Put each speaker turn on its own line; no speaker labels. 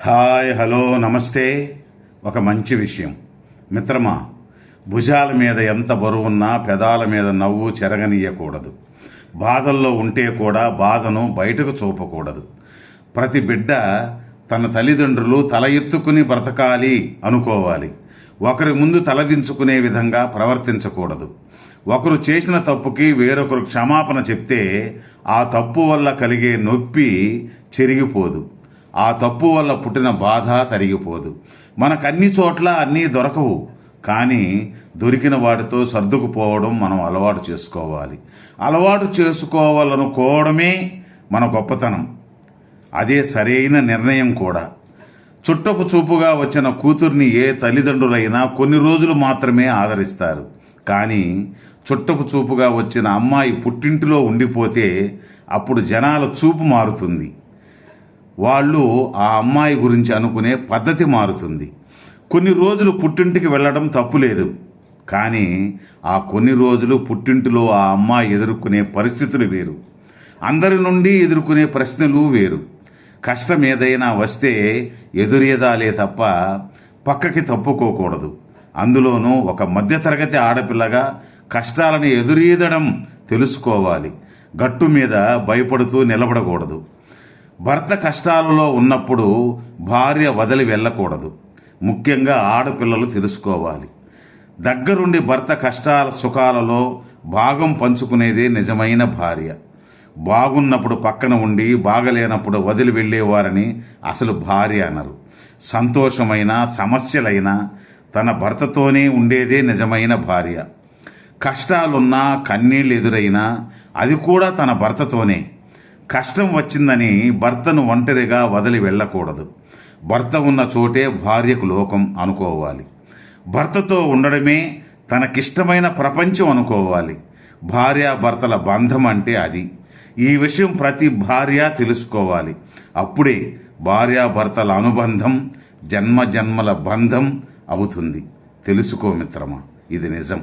Hi hello నమస్తే. ఒక మంచి విషయం. మిత్రమా భుజాల మీద ఎంత బరువున్నా పెదాల మీద నవ్వు చెరగనీయకూడదు. బాధల్లో ఉంటే కూడా బాధను బయటకు చూపకూడదు. ప్రతి బిడ్డ తన తల్లిదండ్రులు తల ఎత్తుకుని బ్రతకాలి అనుకోవాలి. ఒకరి ముందు తలదించుకునే విధంగా ప్రవర్తించకూడదు. ఒకరు చేసిన తప్పుకి వేరొకరు క్షమాపణ చెప్తే ఆ తప్పు వల్ల కలిగే నొప్పి చెరిగిపోదు. ఆ తప్పు వల్ల పుట్టిన బాధ తరిగిపోదు. మనకు అన్ని చోట్ల అన్నీ దొరకవు. కానీ దొరికిన వాటితో సర్దుకుపోవడం మనం అలవాటు చేసుకోవాలి. అలవాటు చేసుకోవాలనుకోవడమే మన గొప్పతనం. అదే సరైన నిర్ణయం కూడా. చుట్టపు చూపుగా వచ్చిన కూతుర్ని ఏ తల్లిదండ్రులైనా కొన్ని రోజులు మాత్రమే ఆదరిస్తారు. కానీ చుట్టపు చూపుగా వచ్చిన అమ్మాయి పుట్టింటిలో ఉండిపోతే అప్పుడు జనాల చూపు మారుతుంది. వాళ్ళు ఆ అమ్మాయి గురించి అనుకునే పద్ధతి మారుతుంది. కొన్ని రోజులు పుట్టింటికి వెళ్ళడం తప్పులేదు కానీ ఆ కొన్ని రోజులు పుట్టింటిలో ఆ అమ్మాయి ఎదుర్కొనే పరిస్థితులు వేరు. అందరి నుండి ఎదుర్కొనే ప్రశ్నలు వేరు. కష్టం ఏదైనా వస్తే ఎదురేదాలే తప్ప పక్కకి తప్పుకోకూడదు. అందులోనూ ఒక మధ్యతరగతి ఆడపిల్లగా కష్టాలను ఎదురీదడం తెలుసుకోవాలి. గట్టు మీద భయపడుతూ నిలబడకూడదు. భర్త కష్టాలలో ఉన్నప్పుడు భార్య వదిలి వెళ్ళకూడదు. ముఖ్యంగా ఆడపిల్లలు తెలుసుకోవాలి. దగ్గరుండి భర్త కష్టాల సుఖాలలో భాగం పంచుకునేదే నిజమైన భార్య. బాగున్నప్పుడు పక్కన ఉండి బాగలేనప్పుడు వదిలి వెళ్ళేవారని అసలు భార్య అనరు. సంతోషమైన సమస్యలైనా తన భర్తతోనే ఉండేదే నిజమైన భార్య. కష్టాలున్నా కన్నీళ్ళు ఎదురైనా అది కూడా తన భర్తతోనే. కష్టం వచ్చిందని భర్తను ఒంటరిగా వదిలి వెళ్ళకూడదు. భర్త ఉన్న చోటే భార్యకు లోకం అనుకోవాలి. భర్తతో ఉండడమే తనకిష్టమైన ప్రపంచం అనుకోవాలి. భార్యాభర్తల బంధం అంటే అది. ఈ విషయం ప్రతి భార్య తెలుసుకోవాలి. అప్పుడే భార్యాభర్తల అనుబంధం జన్మ జన్మల బంధం అవుతుంది. తెలుసుకో మిత్రమా ఇది నిజం.